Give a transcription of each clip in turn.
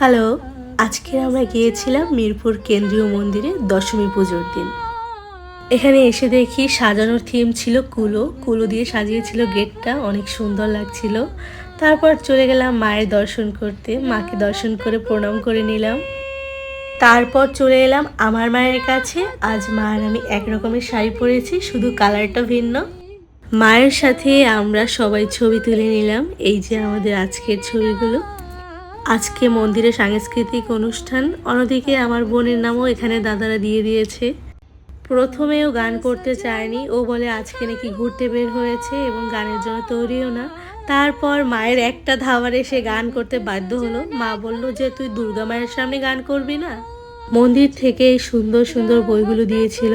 Hello, আজকে আমরা গিয়েছিলাম মিরপুর কেন্দ্রীয় মন্দিরে দশমী পুজোর দিন। এখানে এসে দেখি সাজানোর থিম ছিল কুলো। কুলো দিয়ে সাজিয়েছিল গেটটা, অনেক সুন্দর লাগছিল। তারপর চলে গেলাম মায়ের দর্শন করতে। মাকে দর্শন করে প্রণাম করে নিলাম। তারপর চলে এলাম আমার মায়ের কাছে। আজ মায়ের আমি এক রকমের শাড়ি পরেছি, শুধু কালারটা ভিন্ন। মায়ের সাথে আমরা সবাই ছবি তুলে নিলাম। এই যে আমাদের আজকের ছবিগুলো। আজকে মন্দিরে সাংস্কৃতিক অনুষ্ঠান। অন্যদিকে আমার বোনের নামও এখানে দাদারা দিয়ে দিয়েছে। প্রথমেও গান করতে চায়নি। ও বলে, আজকে নাকি ঘুরতে বের হয়েছে এবং গানের জন্য তৈরিও না। তারপর মায়ের একটা ধাবার সে গান করতে বাধ্য হলো। মা বলল, যে তুই দুর্গা মায়ের সামনে গান করবি না? মন্দির থেকে এই সুন্দর সুন্দর বইগুলো দিয়েছিল।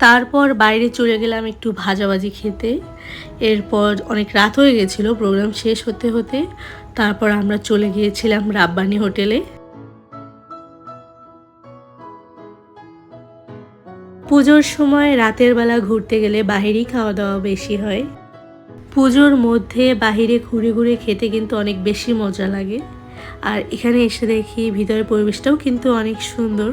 তারপর বাইরে চলে গেলাম একটু ভাজাভাজি খেতে। এরপর অনেক রাত হয়ে গেছিল প্রোগ্রাম শেষ হতে হতে। তারপর আমরা চলে গিয়েছিলাম রাব্বানি হোটেলে। পুজোর সময় রাতের বেলা ঘুরতে গেলে বাহিরেই খাওয়া দাওয়া বেশি হয়। পুজোর মধ্যে বাহিরে ঘুরে ঘুরে খেতে কিন্তু অনেক বেশি মজা লাগে। আর এখানে এসে দেখি ভিতরের পরিবেশটাও কিন্তু অনেক সুন্দর।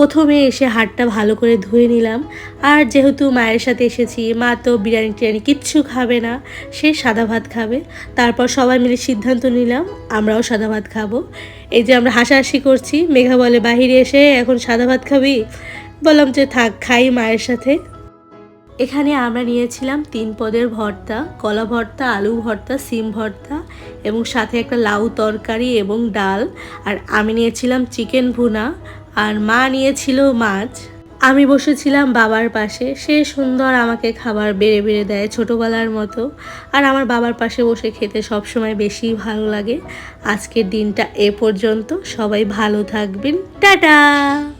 প্রথমে এসে হাটটা ভালো করে ধুয়ে নিলাম। আর যেহেতু মায়ের সাথে এসেছি, মা তো বিরিয়ানি টিরিয়ানি কিচ্ছু খাবে না, সে সাদা ভাত খাবে। তারপর সবাই মিলে সিদ্ধান্ত নিলাম, আমরাও সাদা ভাত খাব। এই যে আমরা হাসাহাসি করছি, মেঘা বলে, বাহিরে এসে এখন সাদা ভাত খাবি? বললাম যে, থাক, খাই মায়ের সাথে। এখানে আমরা নিয়েছিলাম তিন পদের ভর্তা, কলা ভর্তা, আলু ভর্তা, সিম ভর্তা এবং সাথে একটা লাউ তরকারি এবং ডাল। আর আমি নিয়েছিলাম চিকেন ভুনা আর মা নিয়েছিল মাছ। আমি বসেছিলাম বাবার পাশে। সে সুন্দর আমাকে খাবার বেড়ে বেড়ে দেয় ছোটোবেলার মতো। আর আমার বাবার পাশে বসে খেতে সবসময় বেশি ভালো লাগে। আজকের দিনটা এ পর্যন্ত। সবাই ভালো থাকবেন। টাটা!